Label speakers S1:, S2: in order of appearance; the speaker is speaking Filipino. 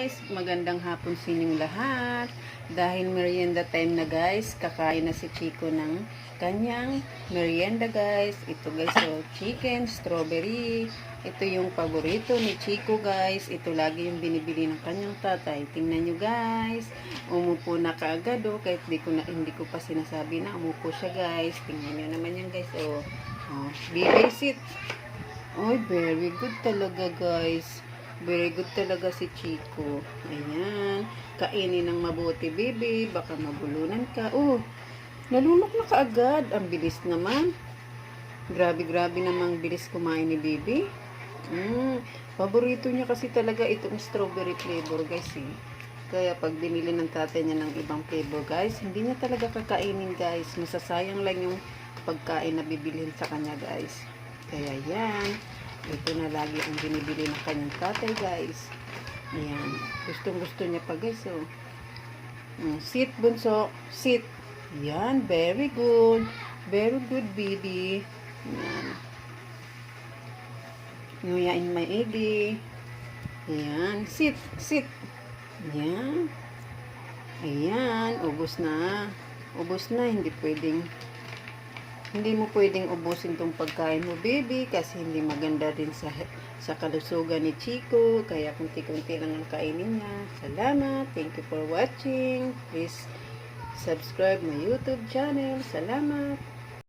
S1: guys, magandang hapon sa inyong lahat. Dahil merienda time na guys, kakain na si Chico ng kanyang merienda guys. Ito guys, so chicken, strawberry. Ito yung paborito ni Chico guys. Ito lagi yung binibili ng kanyang tatay. Tingnan nyo guys. Umupo na kaagad oh, kahit di ko na, hindi ko pa sinasabi na umupo siya guys. Tingnan nyo naman yan guys oh. oh baby sit. Ay, very good talaga guys. Very good talaga si Chico. Ayan. Kainin ng mabuti, baby. Baka mabulunan ka. Oh, nalunok na kaagad. Ang bilis naman. Grabe, grabe namang bilis kumain ni baby. Mm, paborito niya kasi talaga itong strawberry flavor, guys. Eh. Kaya pag binili ng tatay niya ng ibang flavor, guys, hindi niya talaga kakainin, guys. Masasayang lang yung pagkain na bibilhin sa kanya, guys. Kaya yan. Ito na lagi ang binibili ng kanyang tatay, guys. Ayan. Gustong gusto niya pa, guys, oh. Mm, sit, bunso. Sit. Yan. Very good. Very good, baby. Yan. Nguyain my baby. Ayan. Sit. Sit. Ayan. Ayan. Ubus na. Ubus na. Hindi pwedeng hindi mo pwedeng ubusin tong pagkain mo, baby, kasi hindi maganda din sa sa kalusugan ni Chico. Kaya kunti-kunti lang ang kainin niya. Salamat. Thank you for watching. Please subscribe my YouTube channel. Salamat.